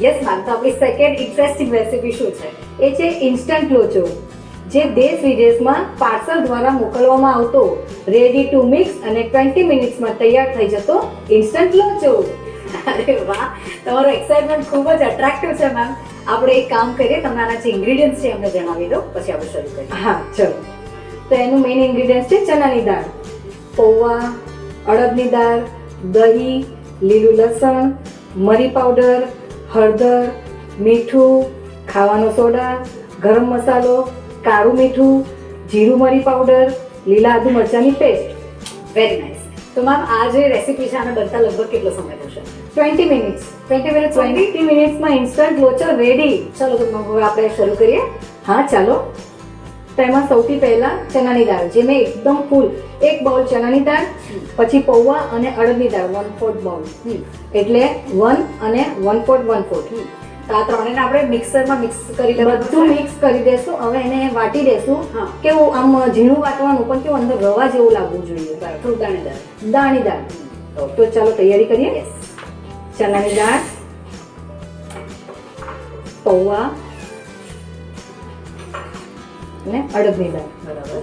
Yes ma'am તો આપણી second interesting recipe શું છે? એ છે ઇન્સ્ટન્ટ લોચો જે દેશ વિદેશમાં પાર્સલ દ્વારા મોકલવામાં આવતો રેડી ટુ મિક્સ અને ટ્વેન્ટી મિનિટ્સમાં તૈયાર થઈ જતો ઇન્સ્ટન્ટ લોચો અરે વાહ! તમારો એક્સાઇટમેન્ટ ખૂબ જ અટ્રેક્ટિવ છે મેમ આપણે એક કામ કરીએ તમે આના જે ઇન્ગ્રીડિયન્ટ્સ છે એમને જણાવી દો પછી આપણે શરૂ કરીએ. હા ચલો. તો એનું મેઇન ઇન્ગ્રીડિયન્ટ છે ચણાની દાળ. પૌવા અડદની દાળ દહીં લીલું લસણ મરી પાવડર હળદર મીઠું ખાવાનો સોડા ગરમ મસાલો કાળું મીઠું જીરું મરી પાવડર લીલા આદુ મરચાંની પેસ્ટ વેરી નાઇસ તો મેમ આ જે રેસિપી છે આને બનતા લગભગ કેટલો સમય થશે? Twenty minutes twenty minute twenty મિનિટ્સમાં instant locho ready ચાલો તો હવે આપણે શરૂ કરીએ. હા ચાલો. તો એમાં સૌથી પહેલા ચણાની દાળ જે મેં એકદમ ફૂલ એક બાઉલ ચણાની દાળ પછી પૌવા અને અડદની દાળ વન ફોર્થ બાઉલ એટલે વન અને વન ફોર્થ વન ફોર્થ આ ત્રણેયને આપણે મિક્સરમાં મિક્સ કરી બધું મિક્સ કરી દેશું. હવે એને વાટી દેશું. હા. કેવું આમ ઝીણું વાટવાનું પણ કેવું અંદર રવા જેવું લાગવું જોઈએ. થોડું દાણેદાર દાણી દાળ. તો ચાલો તૈયારી કરીએ. ચણાની દાળ પૌવા અને અડદની દાળ. બરાબર.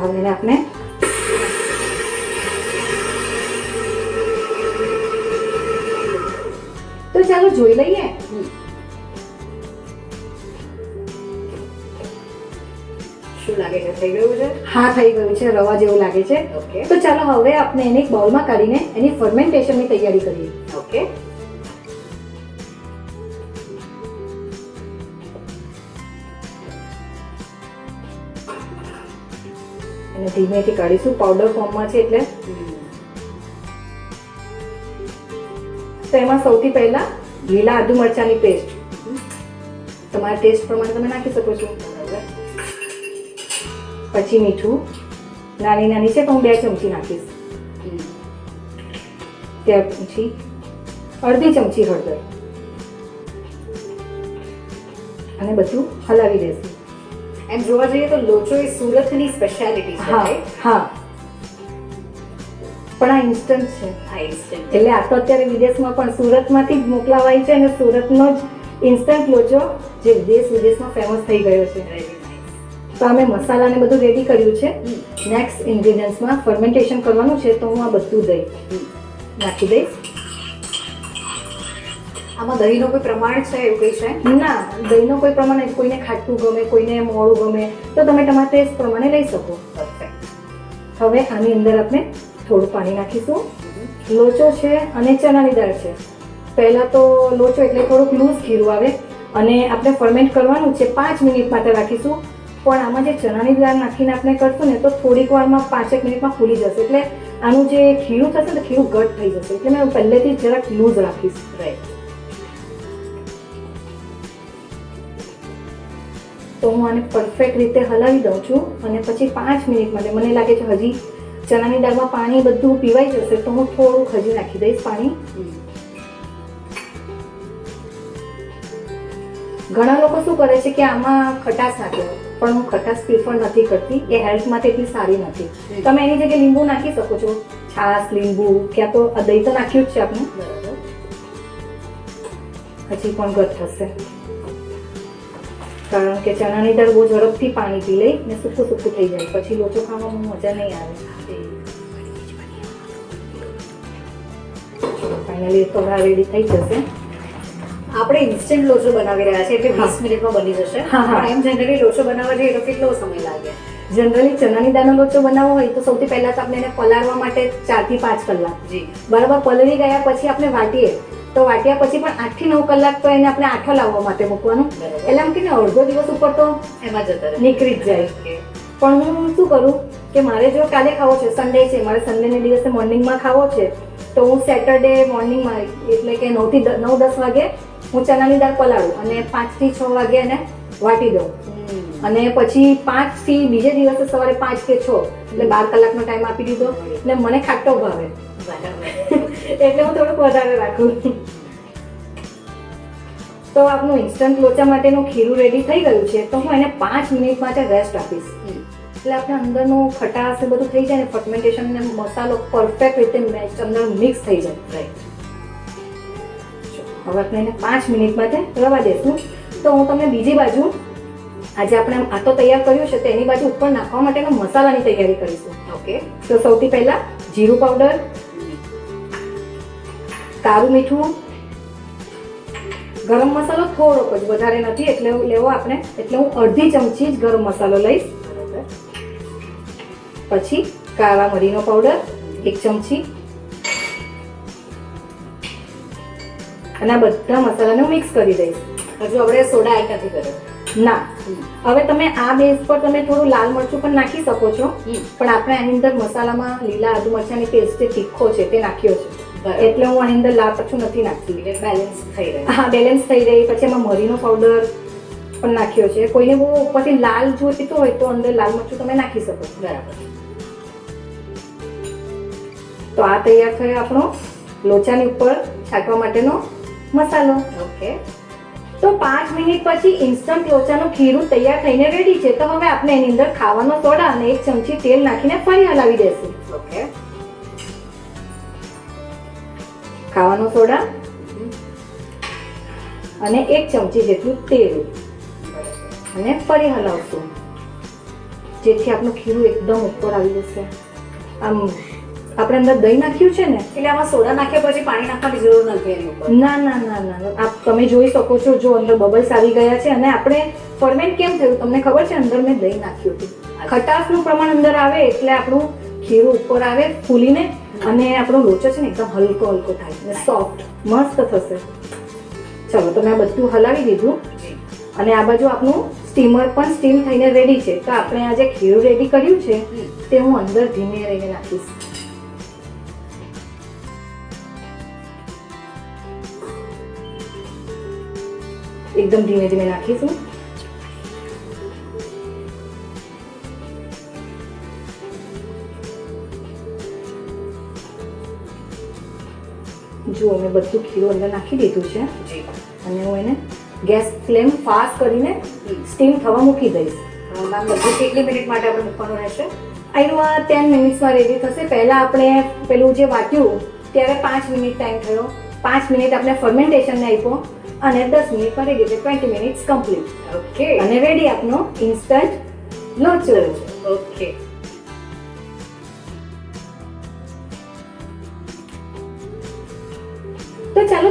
આવીને આપણે તો ચાલો જોઈ લઈએ. શું લાગે છે? થઈ ગયું છે? હા થઈ ગયું છે. રવા જેવું લાગે છે. ઓકે. તો ચાલો હવે આપણે એને એક બાઉલમાં કાઢીને એની ફર્મેન્ટેશનની તૈયારી કરીએ. ઓકે. અને ધીમેથી કાઢીશું. પાવડર ફોર્મમાં છે એટલે. તો એમાં સૌથી પહેલા લીલા આદુ મરચાંની પેસ્ટ તમારા ટેસ્ટ પ્રમાણે તમે નાખી શકો છો. પછી મીઠું. નાની નાની છે તો હું બે ચમચી નાખીશ. ત્યાર પછી અડધી ચમચી હળદર. અને બધું હલાવી દેશું. એમ જોવા જઈએ તો લોચો એ સુરતની સ્પેશિયાલિટી છે હા હા. પણ આ ઇન્સ્ટન્ટ છે. હા ઇન્સ્ટન્ટ એટલે આ તો અત્યારે વિદેશમાં પણ સુરતમાંથી જ મોકલાવાય છે અને સુરતનો જ ઇન્સ્ટન્ટ લોચો જે દેશ વિદેશમાં ફેમસ થઈ ગયો છે. તો અમે મસાલાને બધું રેડી કર્યું છે. નેક્સ્ટ ઇન્ગ્રીડિયન્ટ્સમાં ફર્મેન્ટેશન કરવાનું છે તો હું આ બધું દઈ. નાખી દઈશ. આમાં દહીંનો કોઈ પ્રમાણ છે એવું કઈ છે? ના દહીંનો કોઈ પ્રમાણ કોઈને ખાટું ગમે કોઈને મોડું ગમે તો તમે તમારા ટેસ્ટ પ્રમાણે લઈ શકો. પરફેક્ટ હવે આની અંદર આપણે થોડું પાણી નાખીશું. લોચો છે અને ચણાની દાળ છે. પહેલાં તો લોચો એટલે થોડુંક લૂઝ ખીરું આવે અને આપણે ફર્મેન્ટ કરવાનું છે પાંચ મિનિટ માટે રાખીશું. પણ આમાં જે ચણાની દાળ નાખીને આપણે કરશું ને તો થોડીક વારમાં પાંચેક મિનિટમાં ફૂલી જશે. એટલે આનું જે ખીરું થશે ને ખીરું ઘટ થઈ જશે. એટલે મેં પહેલેથી જ જરાક લૂઝ રાખીશ. રાઈટ તો હું આને પરફેક્ટ રીતે હલાવી દઉં છું અને પછી પાંચ મિનિટ માટે મને લાગે છે હજી ચણાની દાળમાં પાણી બધું પીવાઈ જશે તો હું થોડુંક હજી નાખી દઈશ પાણી. ઘણા લોકો શું કરે છે કે આમાં ખટાશ નાખે પણ હું ખટાશ પ્રિફર નથી કરતી એ હેલ્થ માટે એટલી સારી નથી. તમે એની જગ્યાએ લીંબુ નાખી શકો છો છાશ લીંબુ ક્યાં તો દહીં તો નાખ્યું જ છે આપણે હજી પણ ગત થશે. કારણ કે ચણાની દાળ બહુ ઝડપથી પાણી પી લઈ ને સૂકું સૂકું થઈ જાય. પછી લોચો ખાવામાં મજા નહીં આવે. ફાઇનલી તો હવે રેડી થઈ જશે. આપણે ઇન્સ્ટન્ટ લોચો બનાવી રહ્યા છીએ એટલે વીસ મિનિટમાં બની જશે. પણ એમ જનરલી લોચો બનાવવા જઈએ તો કેટલો સમય લાગે? જનરલી ચણાની દાળનો લોચો બનાવવો હોય તો સૌથી પહેલા તો આપણે એને પલાળવા માટે ચારથી પાંચ કલાક. જી. બરાબર પલળી ગયા પછી આપણે વાટીએ. તો વાટ્યા પછી પણ આઠથી નવ કલાક તો એને આપણે આઠો લાવવા માટે મૂકવાનું. એટલે આમ કે અડધો દિવસ ઉપર તો એમાં જતા નીકળી જ જાય. પણ હું શું કરું કે મારે જો કાલે ખાવો છે સન્ડે છે મારે સન્ડેને દિવસે મોર્નિંગમાં ખાવો છે તો હું સેટરડે મોર્નિંગમાં એટલે કે નવથી નવ દસ વાગે હું ચણાની દાળ પલાળું અને પાંચથી છ વાગે એને વાટી દઉં. અને પછી પાંચથી બીજે દિવસે સવારે પાંચ કે છ એટલે બાર કલાકનો ટાઈમ આપી દીધો. એટલે મને ખાટો ભાવે. એટલે હું થોડુંક વધારે રાખું. તો આપનું ઇન્સ્ટન્ટ લોચા માટેનું ખીરું રેડી થઈ ગયું છે તો હું એને પાંચ મિનિટ માટે રેસ્ટ આપીશ. એટલે આપણે અંદરનું ખટાશ બધું થઈ જાય ને ફર્મેન્ટેશન ને મસાલો પરફેક્ટ રીતે મેચ અંદર મિક્સ થઈ જાય. હવે આપણે એને પાંચ મિનિટ માટે રવા દેશું. તો હું તમને બીજી બાજુ આજે આપણે આ તો તૈયાર કર્યું છે તો એની બાજુ ઉપર નાખવા માટેનો મસાલાની તૈયારી કરીશું. ઓકે તો સૌથી પહેલા જીરું પાવડર કાળું મીઠું ગરમ મસાલો થોડોક જ વધારે નથી એટલે લેવો આપણે એટલે હું અડધી ચમચી જ ગરમ મસાલો લઈશ. પછી કાળા મરીનો પાવડર એક ચમચી. અને આ બધા મસાલાને હું મિક્સ કરી દઈશ. હજુ આપણે સોડા એડ નથી કર્યો. ના. હવે તમે આ બેઝ પર તમે થોડું લાલ મરચું પણ નાખી શકો છો. પણ આપણે આની અંદર મસાલામાં લીલા આદુ મરચાંની પેસ્ટ જે તીખો છે તે નાખ્યો છે. એટલે હું આની અંદર લાલ મરચું નથી નાખતી. બેલેન્સ થઈ રહ્યું હા બેલેન્સ થઈ રહી. પછી એમાં મરીનો પાવડર પણ નાખ્યો છે. કોઈને બહુ ઉપરથી લાલ જોઈતું હોય તો અંદર લાલ મરચું તમે નાખી શકો બરાબર. તો આ તૈયાર થયો આપણો લોચાની ઉપર છાંટવા માટેનો મસાલો. ઓકે. તો પાંચ મિનિટ પછી ઇન્સ્ટન્ટ લોચાનું ખીરું તૈયાર થઈને રેડી છે. તો હવે આપણે એની અંદર ખાવાનો સોડા અને એક ચમચી તેલ નાખીને ફરી હલાવી દેશું. ઓકે. ખાવાનો સોડા અને એક ચમચી જેટલું તેલ. અને ફરી હલાવશું. જેથી આપણું ખીરું એકદમ ઉપર આવી જશે. આમ આપણે અંદર દહીં નાખ્યું છે ને? એટલે આમાં સોડા નાખ્યા પછી પાણી નાખવાની જરૂર નથી એની ઉપર. ના ના ના ના ના. આપ તમે જોઈ શકો છો જો અંદર બબલ્સ આવી ગયા છે અને આપણે ફર્મેન્ટ કેમ થયું તમને ખબર છે? અંદર મેં દહીં નાખ્યું હતું. ખટાશનું પ્રમાણ અંદર આવે એટલે આપણું ખીરું ઉપર આવે ફૂલીને અને આપણો લોચો છે ને એકદમ હલકો હલકો થાય અને સોફ્ટ મસ્ત થશે. ચલો તો મેં આ બધું હલાવી દીધું. અને આ બાજુ આપણું સ્ટીમર પણ સ્ટીમ થઈને રેડી છે. તો આપણે આ જે ખીરું રેડી કર્યું છે તે હું અંદર ધીમે રહીને નાખીશ એકદમ ધીમે ધીમે નાખીશું જુઓ મેં બધું ખીરું અંદર નાખી દીધું છે જી. અને હું એને ગેસ ફ્લેમ ફાસ્ટ કરીને સ્ટીમ થવા મૂકી દઈશ. મેમ બધું કેટલી મિનિટ માટે આપણે મૂકવાનું રહેશે? આનું આ ટેન મિનિટ્સમાં રેડી થશે. પહેલાં આપણે પેલું જે વાટ્યું ત્યારે પાંચ મિનિટ ટાઈમ થયો. પાંચ મિનિટ આપણે ફર્મેન્ટેશનને આપ્યો અને દસ મિનિટ પર રેડી એટલે ટ્વેન્ટી મિનિટ્સ કમ્પ્લીટ ઓકે અને રેડી આપનો ઇન્સ્ટન્ટ લોચો ઓકે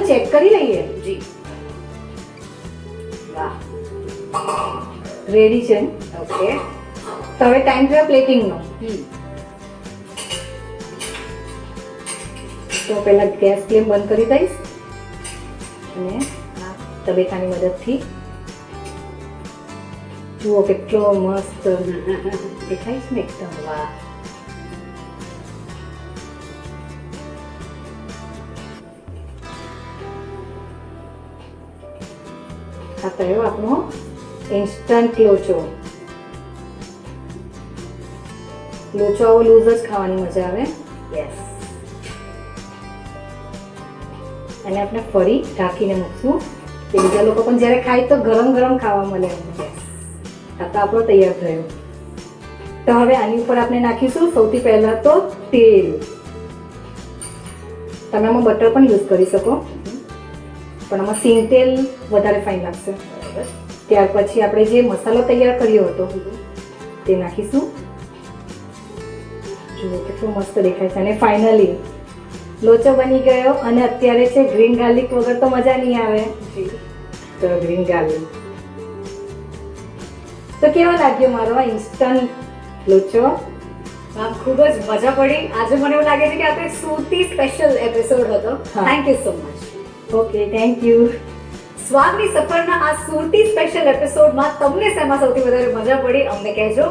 ચેક કરી લઈએ. જી. રેડી છે? ઓકે તો હવે ટાઈમ થયો પ્લેટિંગનો તો પહેલાં ગેસ ફ્લેમ બંધ કરી દઈશ. અને આ તબેકાની મદદથી. જુઓ કેટલો મસ્ત દેખાય છે ને એકદમ. વાહ. થયો આપણો ઇન્સ્ટન્ટ લોચો. લોચો આવો લૂઝ જ ખાવાની મજા આવે. યસ અને આપણે ફરી ઢાંકીને મૂકશું. તે બીજા લોકો પણ જ્યારે ખાય તો ગરમ ગરમ ખાવા મળે આ તો આપણો તૈયાર થયો. તો હવે આની ઉપર આપણે નાખીશું સૌથી પહેલા તો તેલ. તમે આમાં બટર પણ યુઝ કરી શકો. પણ આમાં સિંગ તેલ વધારે ફાઇન લાગશે. ત્યાર પછી આપણે જે મસાલો તૈયાર કર્યો હતો તે નાખીશું. જુઓ કેટલો મસ્ત દેખાય છે. અને ફાઇનલી લોચો બની ગયો અને અત્યારે છે ગ્રીન ગાર્લિક વગર તો મજા નહીં આવે. તો ગ્રીન ગાર્લિક તો કેવો લાગ્યો મારો ઇન્સ્ટન્ટ લોચો? ખૂબ જ મજા પડી. આજે મને એવું લાગે છે કે આપણે સુરતી સ્પેશિયલ એપિસોડ હતો. Thank you so much okay thank you સ્વાગની સફરના આ સુરતી સ્પેશિયલ એપિસોડમાં તમને શેમાં સૌથી વધારે મજા પડી? અમને કહેજો.